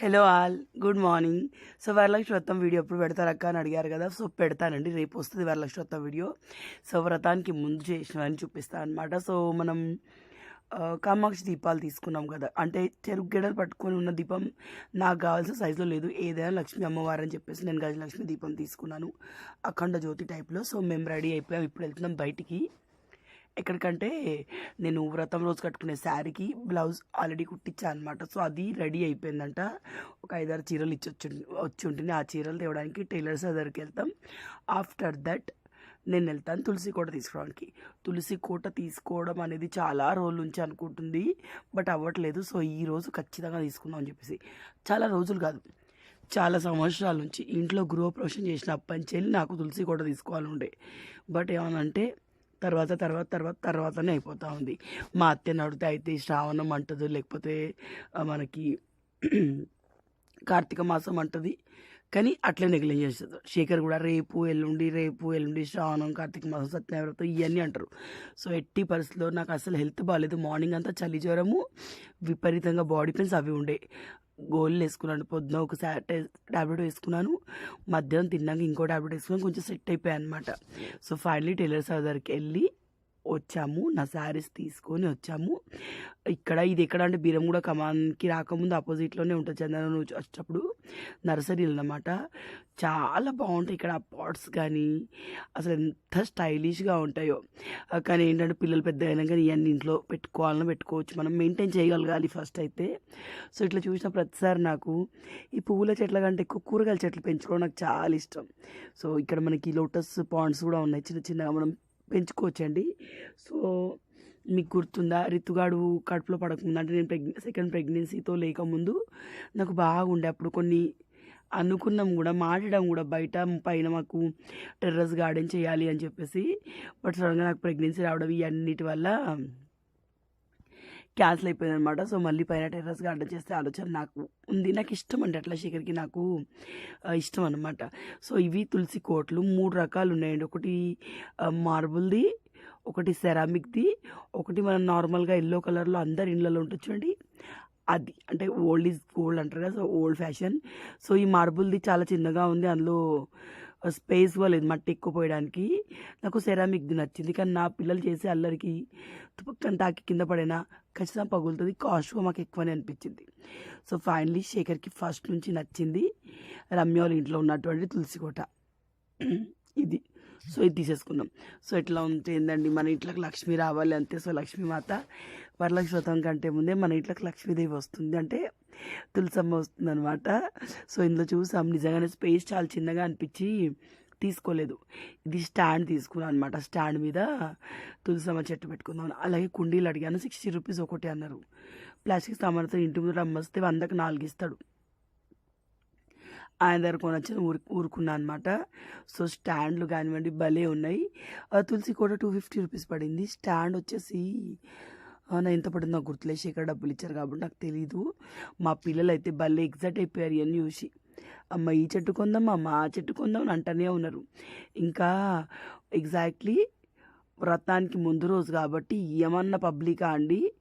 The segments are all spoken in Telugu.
Hello all good morning. So Varalakshmi Vratham video ఎప్పుడు పెడతారక్క అని అడిగారు కదా సో పెడతానండి. రేపు వస్తుంది వరలక్ష్మి వ్రతం వీడియో. సో వ్రతానికి ముందు చేసినవని చూపిస్తాను అనమాట సో మనం కామాక్షి దీపాలు తీసుకున్నాం కదా. అంటే చెరుకు గెడలు పట్టుకొని ఉన్న దీపం నాకు కావాల్సిన సైజులో లేదు. ఏదైనా లక్ష్మీ అమ్మవారు అని చెప్పేసి నేను గజలక్ష్మి దీపం తీసుకున్నాను. అఖండ జ్యోతి టైప్లో. సో మేము రెడీ అయిపోయాం. ఇప్పుడు వెళ్తున్నాం బయటికి. ఎక్కడికంటే నేను వ్రతం రోజు కట్టుకునే శారీకి బ్లౌజ్ ఆల్రెడీ కుట్టించాను అనమాట సో అది రెడీ అయిపోయిందంట. ఒక ఐదారు చీరలు ఇచ్చి వచ్చి వచ్చి ఉంటుంది ఆ చీరలు తేవడానికి టైలర్స్ దగ్గరికి వెళ్తాం. ఆఫ్టర్ దట్ నేను వెళ్తాను తులసి కోట తీసుకోవడానికి. తులసి కోట తీసుకోవడం అనేది చాలా రోజుల నుంచి అనుకుంటుంది బట్ అవ్వట్లేదు. సో ఈ రోజు ఖచ్చితంగా తీసుకుందాం అని చెప్పేసి. చాలా రోజులు కాదు. చాలా సంవత్సరాల నుంచి ఇంట్లో గృహప్రవేశం చేసిన అప్పటి నుంచి వెళ్ళి నాకు తులసి కోట తీసుకోవాలి ఉండే. బట్ ఏమనంటే తర్వాత తర్వాత తర్వాత తర్వాతనే అయిపోతూ ఉంది. మా అత్తని అడిగితే అయితే శ్రావణం అంటదు లేకపోతే మనకి కార్తీక మాసం అంటది. కానీ అట్లే నెగ్లెక్ట్ చేస్తుంది శేఖర్ కూడా రేపు ఎల్లుండి రేపు ఎల్లుండి శ్రావణం కార్తీక మాసం సత్యనారాయణతో ఇవన్నీ అంటారు. సో ఎట్టి పరిస్థితుల్లో నాకు అసలు హెల్త్ బాగాలేదు మార్నింగ్ అంతా చలి జ్వరము విపరీతంగా బాడీ పెయిన్స్ అవి ఉండే. గోళ్ళు వేసుకున్నాను పొద్దున ఒక టాబ్లెట్ వేసుకున్నాను. మధ్యాహ్నం తిన్నాక ఇంకో టాబ్లెట్ వేసుకున్నాను. కొంచెం సెట్ అయిపోయాయి అనమాట సో ఫైనలీ టైలర్ సార్ దగ్గరికి వెళ్ళి వచ్చాము నా శారీస్ తీసుకొని వచ్చాము. ఇక్కడ ఇది ఎక్కడ అంటే బీరంగూడ కమాన్కి రాకముందు ఆపోజిట్లోనే ఉంటుంది చందన వచ్చేటప్పుడు. నర్సరీలు అన్నమాట. చాలా బాగుంటాయి ఇక్కడ పాట్స్ కానీ. అసలు ఎంత స్టైలిష్గా ఉంటాయో. కానీ ఏంటంటే పిల్లలు పెద్ద అయినా కానీ ఇవన్నీ ఇంట్లో పెట్టుకోవాలన్నా పెట్టుకోవచ్చు. మనం మెయింటైన్ చేయగలగాలి ఫస్ట్ అయితే. సో ఇట్లా చూసిన ప్రతిసారి నాకు ఈ పువ్వుల చెట్ల కంటే ఎక్కువ కూరగాయల చెట్లు పెంచుకోవడం నాకు చాలా ఇష్టం. సో ఇక్కడ మనకి లోటస్ పాండ్స్ కూడా ఉన్నాయి. చిన్న చిన్నగా మనం పెంచుకోవచ్చండి. సో మీకు గుర్తుందా? రితుగాడు కడుపులో పడకముందు అంటే నేను ప్రెగ్నె సెకండ్ ప్రెగ్నెన్సీతో లేకముందు నాకు బాగుండే. అప్పుడు కొన్ని అనుకున్నాం కూడా మాట్లాడడం కూడా బయట పైన మాకు టెర్రస్ గార్డెన్ చేయాలి అని చెప్పేసి. బట్ సడన్గా నాకు ప్రెగ్నెన్సీ రావడం ఇవన్నిటి వల్ల క్యాన్సిల్ అయిపోయింది అనమాట సో మళ్ళీ పైన టెర్రస్ గార్డెన్ చేస్తే ఆలోచన నాకు ఉంది. నాకు ఇష్టం అండి అట్లా శేఖర్కి నాకు ఇష్టం అనమాట సో ఇవి తులసి కోట్లు మూడు రకాలు ఉన్నాయండి. ఒకటి మార్బుల్ది ఒకటి సెరామిక్ది ఒకటి మనం నార్మల్గా ఎల్లో కలర్లో అందరి ఇళ్ళలో ఉంటుంది చూడండి. అది అంటే ఓల్డ్ ఈజ్ గోల్డ్ అంటారు కదా సో ఓల్డ్ ఫ్యాషన్. సో ఈ మార్బుల్ది చాలా చిన్నగా ఉంది. అందులో స్పేస్ కూడా లేదు మట్టి ఎక్కువ పోయడానికి నాకు సెరామిక్ది నచ్చింది. కానీ నా పిల్లలు చేసే అల్లరికి తుపక్కన తాకి కింద పడినా ఖచ్చితంగా పగులుతుంది. కాస్ట్ మాకు ఎక్కువనే అనిపించింది. సో ఫైనలీ శేఖర్కి ఫస్ట్ నుంచి నచ్చింది రమ్య వాళ్ళ ఇంట్లో ఉన్నటువంటి తులసి కోట. ఇది. సో ఇది తీసేసుకున్నాం. సో ఇట్లా ఉంటే ఏందండి? మన ఇంట్లోకి లక్ష్మి రావాలి అంతే. సో లక్ష్మీమాత వరలక్ష్మి కంటే ముందే మన ఇంట్లోకి లక్ష్మీదేవి వస్తుంది. అంటే తులసమ్మ వస్తుంది అనమాట సో ఇందులో చూసాం నిజంగానే స్పేస్ చాలా చిన్నగా అనిపించి తీసుకోలేదు. ఇది స్టాండ్ తీసుకున్నాను అనమాట స్టాండ్ మీద తులసమ్మ చెట్టు పెట్టుకుందాం అలాగే కుండీలు అడిగాను. సిక్స్టీ రూపీస్ ఒకటి అన్నారు. ప్లాస్టిక్ సామాన్లతో ఇంటి ముందు అమ్మస్తే వందకు నాలుగు ఇస్తాడు. ఆయన దగ్గర కొనొచ్చి ఊరు ఊరుకున్నా అనమాట సో స్టాండ్లు కానివ్వండి భలే ఉన్నాయి. ఆ తులసి కూడా టూ ఫిఫ్టీ రూపీస్ పడింది. స్టాండ్ వచ్చేసి నా ఎంత పడిందో నాకు గుర్తులేసి శేఖర్ డబ్బులు ఇచ్చారు కాబట్టి నాకు తెలీదు. మా పిల్లలు అయితే భలే ఎగ్జైట్ అయిపోయారు ఇవన్నీ చూసి. అమ్మ ఈ చెట్టు కొందాం అమ్మ ఆ చెట్టు కొందాం అని అంటూనే ఉన్నారు. ఇంకా ఎగ్జాక్ట్లీ వ్రతానికి ముందు రోజు కాబట్టి ఏమన్నా పబ్లికా అండి?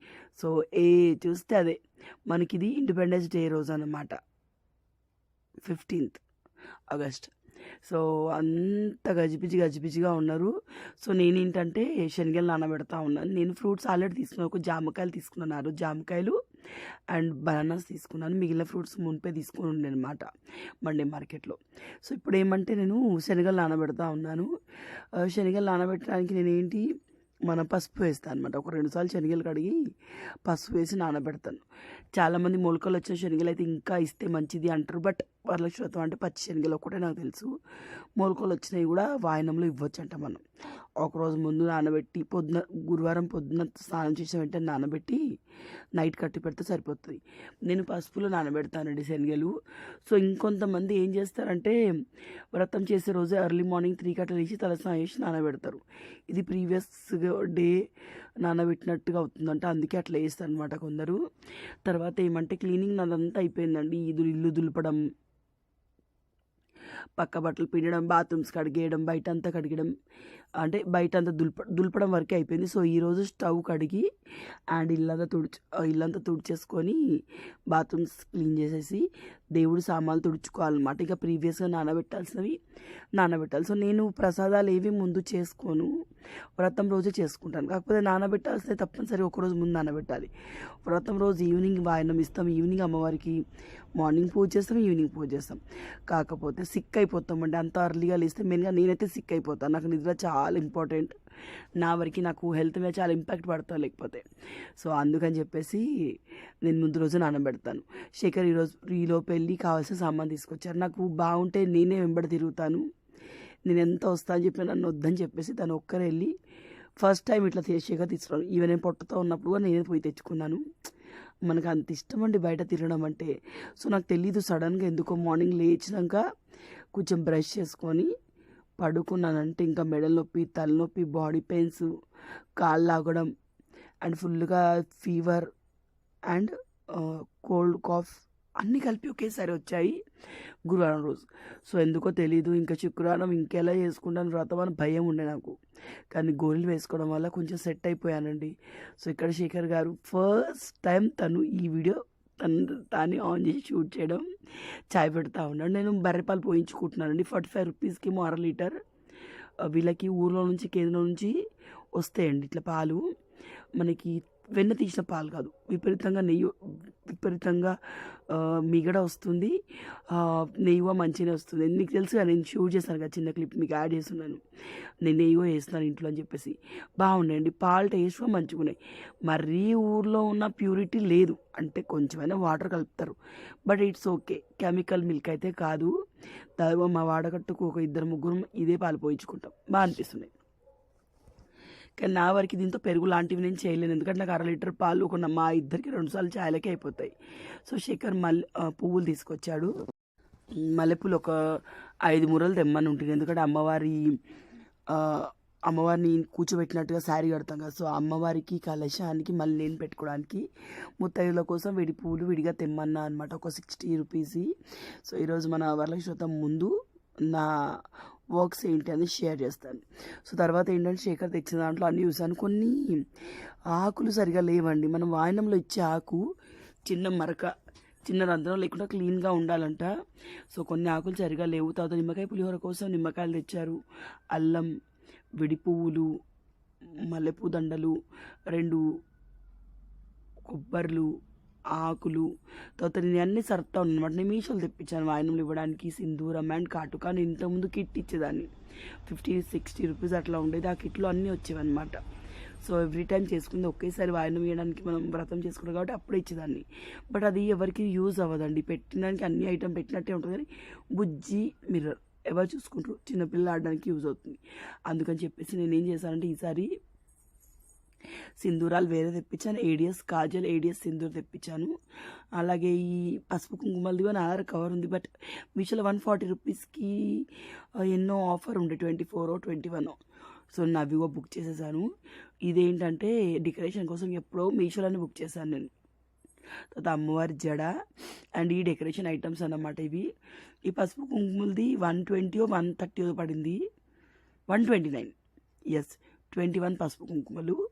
సో ఏ చూస్తే అదే. మనకి ఇది ఇండిపెండెన్స్ డే రోజు అన్నమాట. Fifteenth August. సో అంత గజిబిజి గజిబిజిగా ఉన్నారు. సో నేనేంటంటే శనగలు నానబెడతా ఉన్నాను. నేను ఫ్రూట్స్ ఆల్రెడీ తీసుకున్నాను. ఒక జామకాయలు తీసుకున్నాను. జామకాయలు అండ్ బనానాస్ తీసుకున్నాను. మిగిలిన ఫ్రూట్స్ మునిపే తీసుకుని ఉండే అనమాట మండే మార్కెట్లో. సో ఇప్పుడు ఏమంటే నేను శనగలు నానబెడతా ఉన్నాను. శనగలు నానబెట్టడానికి నేనేంటి మన పసుపు వేస్తాను అనమాట ఒక రెండు సార్లు శనగలు కడిగి పసుపు వేసి నానబెడతాను. చాలామంది మొలకలు వచ్చిన శనగలు అయితే ఇంకా ఇస్తే మంచిది అంటారు. బట్ వరలక్ష్మి వ్రతం అంటే పచ్చి శనగలు ఒకటే నాకు తెలుసు. మొలకలు వచ్చినవి కూడా వాయనంలో అంట మనం. ఒకరోజు ముందు నానబెట్టి పొద్దున గురువారం పొద్దున స్నానం చేసిన వెంటనే నానబెట్టి నైట్ కట్టి పెడితే సరిపోతుంది. నేను పసుపులో నానబెడతానండి శనగలు. సో ఇంకొంతమంది ఏం చేస్తారంటే వ్రతం చేసే రోజు ఎర్లీ మార్నింగ్ త్రీ కట్టలు వేసి తలస్నానం చేసి నానబెడతారు. ఇది ప్రీవియస్ డే నానబెట్టినట్టుగా అవుతుందంట. అందుకే అట్లా వేస్తారు అనమాట కొందరు. తర్వాత ఏమంటే క్లీనింగ్ నాదంతా అయిపోయిందండి. ఇదు ఇల్లు దులపడం పక్క బట్టలు పిండడం బాత్రూమ్స్ కడిగేయడం బయట అంతా కడిగడం అంటే బయట అంతా దుల్ప దులపడం వరకే అయిపోయింది. సో ఈరోజు స్టవ్ కడిగి అండ్ ఇల్లంతా తుడిచి ఇల్లంతా తుడిచేసుకొని బాత్రూమ్స్ క్లీన్ చేసేసి దేవుడు సామాన్లు తుడుచుకోవాలన్నమాట. ఇక ప్రీవియస్గా నానబెట్టాల్సినవి నానబెట్టాలి. సో నేను ప్రసాదాలు ఏవి ముందు చేసుకోను. వ్రతం రోజే చేసుకుంటాను. కాకపోతే నానబెట్టాల్సినవి తప్పనిసరి ఒకరోజు ముందు నానబెట్టాలి. వ్రతం రోజు ఈవినింగ్ వాయనం ఇస్తాం. ఈవినింగ్ అమ్మవారికి మార్నింగ్ పూజ చేస్తాం. ఈవినింగ్ పూజ చేస్తాం. కాకపోతే సిక్ అయిపోతామండి. అంత అర్లీగా లేస్తే మెయిన్గా నేనైతే సిక్ అయిపోతాను. నాకు నిద్ర చాలా చాలా ఇంపార్టెంట్ నా వరకు నాకు హెల్త్ మీద చాలా ఇంపాక్ట్ పడతా లేకపోతే. సో అందుకని చెప్పేసి నేను ముందు రోజు నానబెడతాను శేఖర్ ఈరోజు ఈలోపు వెళ్ళి కావాల్సిన సామాన్ తీసుకొచ్చారు. నాకు బాగుంటే నేనే వెంబడి తిరుగుతాను. నేను ఎంత వస్తా అని చెప్పి నన్ను వద్దని చెప్పేసి తను ఒక్కరే వెళ్ళి ఫస్ట్ టైం ఇట్లా శేఖర్ తీసుకున్నాను ఈవెన్ నేను పొట్టతో ఉన్నప్పుడు కూడా నేనే పోయి తెచ్చుకున్నాను. మనకు అంత ఇష్టం అండి బయట తిరగడం అంటే. సో నాకు తెలీదు సడన్గా ఎందుకో మార్నింగ్ లేచినాక కొంచెం బ్రష్ చేసుకొని పడుకున్నానంటే ఇంకా మెడల నొప్పి తలనొప్పి బాడీ పెయిన్స్ కాళ్ళు లాగడం అండ్ ఫుల్గా ఫీవర్ అండ్ కోల్డ్ కాఫ్ అన్నీ కలిపి ఒకేసారి వచ్చాయి గురువారం రోజు. సో ఎందుకో తెలీదు. ఇంకా శుక్రవారం ఇంకెలా చేసుకుంటాను వ్రతం అని భయం ఉండే నాకు. కానీ గోళీలు వేసుకోవడం వల్ల కొంచెం సెట్ అయిపోయానండి. సో ఇక్కడ శేఖర్ గారు ఫస్ట్ టైం తను ఈ వీడియో తను తానే ఆన్ చేసి షూట్ చేయడం చాయ్ పెడతా ఉన్నాడు. నేను బర్రెపాలు పోయించుకుంటున్నానండి. ఫార్టీ ఫైవ్ రూపీస్కి ఏమో అర లీటర్. వీళ్ళకి ఊర్లో నుంచి కేంద్రం నుంచి వస్తాయండి ఇట్లా పాలు. మనకి వెన్న తీసిన పాలు కాదు. విపరీతంగా నెయ్యి విపరీతంగా మిగడ వస్తుంది. ఆ, నెయ్యి మంచిగానే వస్తుంది. మీకు తెలుసు కదా నేను షూట్ చేశాను కదా చిన్న క్లిప్ మీకు యాడ్ చేస్తున్నాను. నేను నెయ్యి వేస్తున్నాను ఇంట్లో అని చెప్పేసి. బాగున్నాయండి. పాలు టేస్ట్ కూడా మంచిగా ఉన్నాయి మరీ ఊర్లో ఉన్న ప్యూరిటీ లేదు. అంటే కొంచెమైనా వాటర్ కలుపుతారు. But it's okay. Chemical milk అయితే కాదు. దాదాపు మా వాడకట్టుకు ఒక ఇద్దరు ముగ్గురు ఇదే పాలు పోయించుకుంటాం. బాగా అనిపిస్తున్నాయి. కానీ నా వరకు దీంతో పెరుగు లాంటివి నేను చేయలేను. ఎందుకంటే నాకు అర లీటర్ పాలు ఒక మా ఇద్దరికి రెండు సార్లు చాయలకే అయిపోతాయి. సో శేఖర్ మళ్ళీ పువ్వులు తీసుకొచ్చాడు. మల్లెపూలు ఒక ఐదు మూరలు తెమ్మని ఉంటుంది. ఎందుకంటే అమ్మవారి అమ్మవారిని కూర్చోబెట్టినట్టుగా శారీ కడతాం కదా. సో అమ్మవారికి కలశానికి మళ్ళీ నేను పెట్టుకోవడానికి ముత్తైదుల కోసం విడి పూలు విడిగా తెమ్మన్నా అనమాట ఒక సిక్స్టీ రూపీస్. సో ఈరోజు మన వరలక్ష్మి వ్రతం ముందు నా వర్క్స్ ఏంటి అని షేర్ చేస్తాను. సో తర్వాత ఏంటంటే శేఖర్ తెచ్చిన దాంట్లో అన్ని చూసాను కొన్ని ఆకులు సరిగా లేవండి. మనం వాయనంలో ఇచ్చే ఆకు చిన్న మరక చిన్న రంధ్రం లేకుండా క్లీన్గా ఉండాలంట. సో కొన్ని ఆకులు సరిగా లేవు. తర్వాత నిమ్మకాయ పులిహోర కోసం నిమ్మకాయలు తెచ్చారు. అల్లం విడి పువ్వులు మల్లెపూ దండలు రెండు కొబ్బర్లు ఆకులు. తర్వాత నేను అన్ని సర్తా అనమాట నేను మీషోలు తెప్పించాను. వాయనంలో ఇవ్వడానికి సింధూరం అండ్ కాటుక నేను ఇంతకుముందు కిట్ ఇచ్చేదాన్ని. ఫిఫ్టీ సిక్స్టీ రూపీస్ అట్లా ఉండేది. ఆ కిట్లో అన్నీ వచ్చేవన్నమాట. సో ఎవ్రీ టైం చేసుకుంది. ఒకేసారి వాయనం వేయడానికి మనం వ్రతం చేసుకున్నాం కాబట్టి అప్పుడు ఇచ్చేదాన్ని. బట్ అది ఎవరికి యూజ్ అవ్వదండి. పెట్టినానికి అన్ని ఐటెం పెట్టినట్టే ఉంటుంది కానీ బుజ్జి మిర్రర్. ఎవరు చూసుకుంటారు? చిన్నపిల్లలు ఆడడానికి యూజ్ అవుతుంది. అందుకని చెప్పేసి నేను ఏం చేశానంటే ఈసారి సింధూరాలు వేరే తెప్పించాను ఏడియస్ కాజల్ ఏడియస్ సింధూర్ తెప్పించాను. అలాగే ఈ పసుపు కుంకుమలది కూడా నా దగ్గర కవర్ ఉంది బట్ మీషోలో వన్ ఫార్టీ రూపీస్కి ఎన్నో ఆఫర్ ఉండే twenty four twenty one so నేను అవి కూడా బుక్ చేసేసాను. ఇదేంటంటే డెకరేషన్ కోసం ఎప్పుడో మీషోలోనే బుక్ చేశాను నేను. తర్వాత అమ్మవారి జడ అండ్ ఈ డెకరేషన్ ఐటమ్స్ అన్నమాట ఇవి. ఈ పసుపు కుంకుమలది వన్ ట్వంటీ వన్ థర్టీ పడింది. One twenty nine. Yes twenty one పసుపు కుంకుమలు.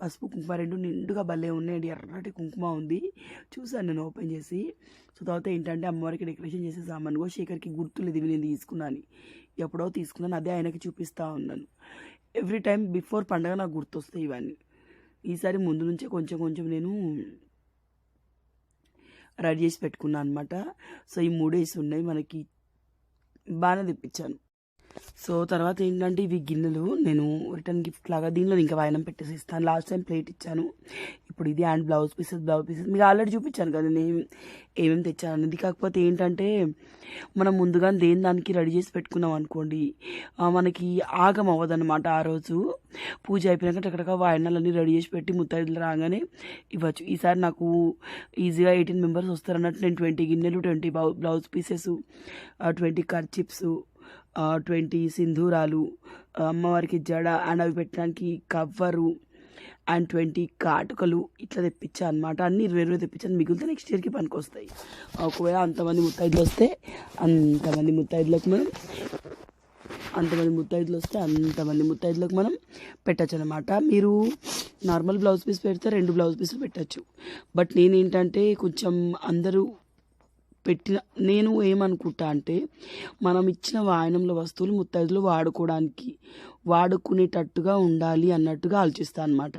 పసుపు కుంకుమ రెండు నిండుగా భలే ఉన్నాయండి ఎర్రటి కుంకుమ ఉంది. చూసాను నేను ఓపెన్ చేసి. సో తర్వాత ఏంటంటే అమ్మవారికి డెకరేషన్ చేసే సామాన్ కూడా శేఖర్కి గుర్తులేదు. ఇవి నేను తీసుకున్నాను ఎప్పుడో తీసుకున్నాను. అదే ఆయనకి చూపిస్తూ ఉన్నాను. ఎవ్రీ టైం బిఫోర్ పండగ నాకు గుర్తొస్తాయి ఇవన్నీ. ఈసారి ముందు నుంచే కొంచెం కొంచెం నేను రెడీ చేసి పెట్టుకున్నాను అనమాట సో ఈ మూడేసి ఉన్నాయి. మనకి బాగానే తెప్పించాను. సో తర్వాత ఏంటంటే ఇవి గిన్నెలు. నేను రిటర్న్ గిఫ్ట్ లాగా దీనిలో ఇంకా వాయనం పెట్టేసి ఇస్తాను. లాస్ట్ టైం ప్లేట్ ఇచ్చాను. ఇప్పుడు ఇది and blouse pieces blouse pieces మీకు ఆల్రెడీ చూపించాను కదా నేను ఏమేమి తెచ్చాను అనేది. కాకపోతే ఏంటంటే మనం ముందుగా దేని దానికి రెడీ చేసి పెట్టుకున్నాం అనుకోండి మనకి ఆగం అవ్వదన్నమాట ఆ రోజు. పూజ అయిపోయినాక టక్కడక వాయనాలన్నీ రెడీ చేసి పెట్టి ముత్తైదులు రాగానే ఇవ్వచ్చు. ఈసారి నాకు ఈజీగా ఎయిటీన్ మెంబర్స్ వస్తారన్నట్టు నేను ట్వంటీ గిన్నెలు twenty blouse pieces twenty kerchiefs twenty సింధూరాలు అమ్మవారికి జడ అండ్ అవి పెట్టడానికి కవ్వరు అండ్ ట్వంటీ కాటుకలు ఇట్లా తెప్పించా అనమాట అన్ని ఇరవై ఇరవై తెప్పించాను. మిగిలితే నెక్స్ట్ ఇయర్కి పనికి వస్తాయి ఒకవేళ అంతమంది ముత్తైదులు వస్తే అంతమంది ముత్తైదులకు మనం అంతమంది ముత్తైదులు వస్తే అంతమంది ముత్తైదులకు మనం పెట్టచ్చు అనమాట మీరు నార్మల్ బ్లౌజ్ పీస్ పెడితే రెండు బ్లౌజ్ పీసులు పెట్టచ్చు. బట్ నేనేంటంటే కొంచెం అందరూ పెట్టిన నేను ఏమనుకుంటా అంటే మనం ఇచ్చిన వాయనంలో వస్తువులు ముత్తైదులు వాడుకోవడానికి వాడుకునేటట్టుగా ఉండాలి అన్నట్టుగా ఆలోచిస్తా అనమాట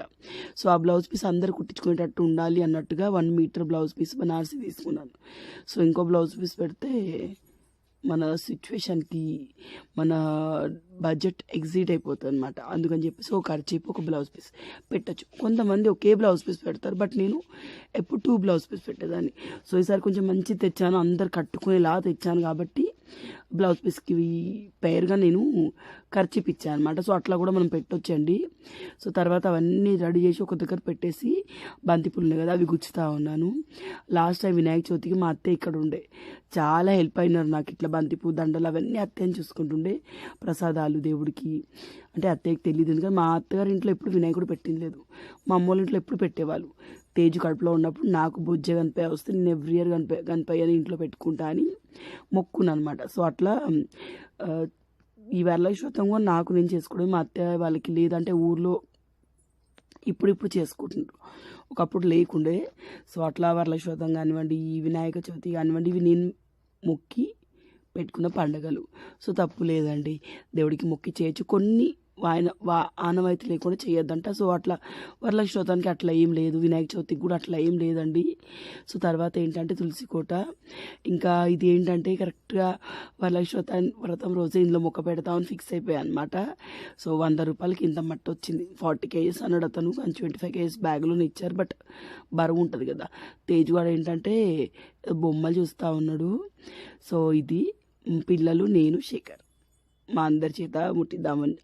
సో ఆ బ్లౌజ్ పీస్ అందరు కుట్టించుకునేటట్టు ఉండాలి అన్నట్టుగా one metre blouse piece Banarasi తీసుకున్నాను. సో ఇంకో బ్లౌజ్ పీస్ పెడితే మన సిచ్యువేషన్కి మన బడ్జెట్ ఎగ్జిట్ అయిపోతుంది అనమాట అందుకని చెప్పేసి ఒక అరచేపు ఒక బ్లౌజ్ పీస్ పెట్టచ్చు. కొంతమంది ఒకే బ్లౌజ్ పీస్ పెడతారు బట్ నేను ఎప్పుడు టూ బ్లౌజ్ పీస్ పెట్టేదాన్ని. సో ఈసారి కొంచెం మంచి తెచ్చాను అందరు కట్టుకునేలా తెచ్చాను కాబట్టి బ్లౌజ్ పీస్కి పేరుగా నేను ఖర్చు ఇచ్చాను అనమాట సో అట్లా కూడా మనం పెట్టొచ్చండి. సో తర్వాత అవన్నీ రెడీ చేసి ఒక దగ్గర పెట్టేసి బంతిపూలు ఉన్నాయి కదా అవి గుచ్చుతా ఉన్నాను. లాస్ట్ టైం వినాయక చవితికి మా అత్తే ఇక్కడ ఉండే. చాలా హెల్ప్ అయినారు నాకు ఇట్లా బంతిపూ దండలు అవన్నీ అత్తయ్యని చూసుకుంటుండే ప్రసాదాలు దేవుడికి. అంటే అత్తయ్యకి తెలియదు ఎందుకంటే మా అత్తగారి ఇంట్లో ఎప్పుడు వినాయకుడు పెట్టింది లేదు. మా అమ్మ వాళ్ళ ఇంట్లో ఎప్పుడు పెట్టేవాళ్ళు. తేజు కడుపులో ఉన్నప్పుడు నాకు బుజ్జ కనిపై వస్తే నేను ఎవ్రీ ఇయర్ కనిపి కనిపై అని ఇంట్లో పెట్టుకుంటా అని మొక్కున్నాను అనమాట సో అట్లా ఈ వరలక్ష్మతం కూడా నాకు నేను చేసుకోవడం మా అత్తయ్య వాళ్ళకి లేదంటే ఊర్లో ఇప్పుడిప్పుడు చేసుకుంటున్నారు ఒకప్పుడు లేకుండే. సో అట్లా వరలక్ష్మతం కానివ్వండి ఈ వినాయక చవితి కానివ్వండి ఇవి నేను మొక్కి పెట్టుకున్న పండుగలు. సో తప్పు లేదండి. దేవుడికి మొక్కి చేయొచ్చు. కొన్ని ఆయన వా ఆనవాయితీ లేకుండా చేయొద్దంట. సో అట్లా వరలక్ష్మతానికి అట్లా ఏం లేదు. వినాయక చవితికి కూడా అట్లా ఏం లేదండి. సో తర్వాత ఏంటంటే తులసి కోట ఇంకా ఇది ఏంటంటే కరెక్ట్గా వరలక్ష్మత వ్రతం రోజే ఇందులో మొక్క పెడతామని ఫిక్స్ అయిపోయాయి అనమాట సో వంద రూపాయలకి ఇంత మట్టి వచ్చింది. ఫార్టీ కేజెస్ అన్నాడు అతను. కానీ ట్వంటీ ఫైవ్ కేజెస్ బ్యాగ్లోనే ఇచ్చారు. బట్ బరువు ఉంటుంది కదా. తేజ్ కూడా ఏంటంటే బొమ్మలు చూస్తూ ఉన్నాడు. సో ఇది పిల్లలు నేను శేఖర్. మా అందరి చేత ముట్టిద్దామని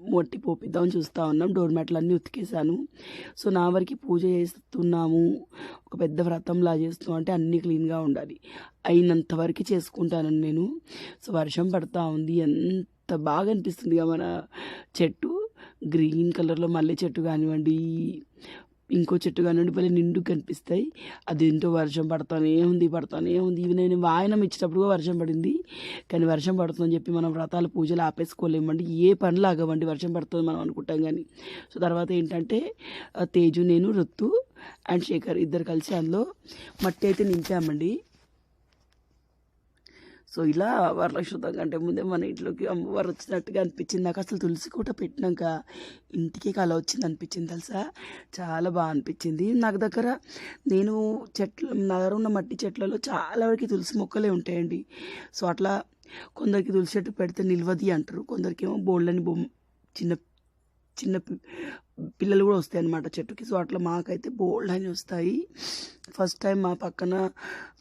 మొట్టి పోపిద్దామని చూస్తూ ఉన్నాం. డోర్ మ్యాట్లు అన్నీ ఉతికేసాను సో నా వరకు పూజ చేస్తున్నాము. ఒక పెద్ద వ్రతంలా చేస్తున్నాం. అంటే అన్నీ క్లీన్గా ఉండాలి. అయినంత వరకు చేసుకుంటాను నేను. సో వర్షం పడతా ఉంది. ఎంత బాగా అనిపిస్తుంది మన చెట్టు. గ్రీన్ కలర్లో మల్లె చెట్టు కానివ్వండి ఇంకో చెట్టు కానివ్వండి భలే నిండు కనిపిస్తాయి. అది ఏంటో వర్షం పడతానే ఉంది పడతానే ఉంది. ఇవి నేను వాయనం ఇచ్చేటప్పుడు వర్షం పడింది. కానీ వర్షం పడుతుందని చెప్పి మనం వ్రతాలు పూజలు ఆపేసుకోలేమండి. ఏ పనులు ఆగవండి వర్షం పడుతుంది మనం అనుకుంటాం కానీ. సో తర్వాత ఏంటంటే తేజు నేను రుత్తు అండ్ శేఖర్ ఇద్దరు కలిసి అందులో మట్టి అయితే నింపామండి. సో ఇలా వరలక్ష్మతం కంటే ముందే మన ఇంట్లోకి అమ్మవారు వచ్చినట్టుగా అనిపించింది. నాకు అసలు తులసి కూడా పెట్టినాక ఇంటికి కళ వచ్చింది అనిపించింది తెలుసా? చాలా బాగా అనిపించింది. నాకు దగ్గర నేను చెట్లు నా దగ్గర ఉన్న మట్టి చెట్లలో చాలా వరకు తులసి మొక్కలే ఉంటాయండి. సో అట్లా కొందరికి తులసి చెట్టు పెడితే నిల్వది అంటారు. కొందరికి ఏమో బోల్డని బొమ్మ చిన్న చిన్న పిల్లలు కూడా వస్తాయి అనమాట చెట్టుకి. సో అట్లా మాకైతే బోల్డ్ అని వస్తాయి. ఫస్ట్ టైం మా పక్కన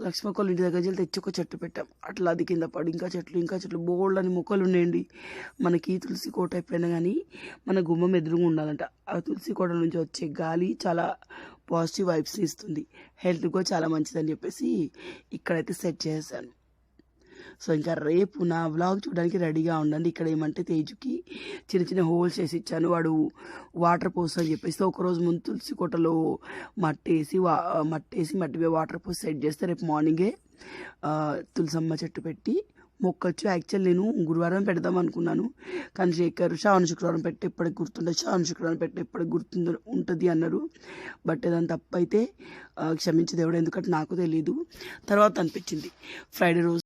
లక్ష్మక్కలు ఇంటి దగ్గర వెళ్ళి తెచ్చి ఒక చెట్టు పెట్టాం. అట్లా అది కింద పడి ఇంకా చెట్లు ఇంకా చెట్లు బోల్డ్ అని మొక్కలు ఉన్నాయండి మనకి తులసి కోట అయిపోయినా కానీ మన గుమ్మం ఎదురుగా ఉండాలంట. ఆ తులసి కోట నుంచి వచ్చే గాలి చాలా పాజిటివ్ వైబ్స్ ఇస్తుంది. హెల్త్ కూడా చాలా మంచిదని చెప్పేసి ఇక్కడైతే సెట్ చేశాను. సో ఇంకా రేపు నా వ్లాగ్ చూడడానికి రెడీగా ఉండండి. ఇక్కడ ఏమంటే తేజుకి చిన్న చిన్న హోల్స్ వేసి ఇచ్చాను. వాడు వాటర్ పోస్తా అని చెప్పేసి ఒకరోజు ముందు తులసి కోటలో మట్టేసి వా మట్టి మట్టి వాటర్ పోసి సెట్ చేస్తే రేపు మార్నింగే తులసమ్మ చెట్టు పెట్టి మొక్కొచ్చు. యాక్చువల్ నేను గురువారం పెడదాం అనుకున్నాను. కానీ శేఖర్ శ్రావణ శుక్రవారం పెట్టి ఎప్పటికి గుర్తుండదు శ్రావణ శుక్రవారం పెట్టి ఎప్పటికి గుర్తుండ ఉంటుంది అన్నారు. బట్ ఏదైనా తప్పు అయితే దేవుడు ఎందుకంటే నాకు తెలియదు తర్వాత అనిపించింది. ఫ్రైడే రోజు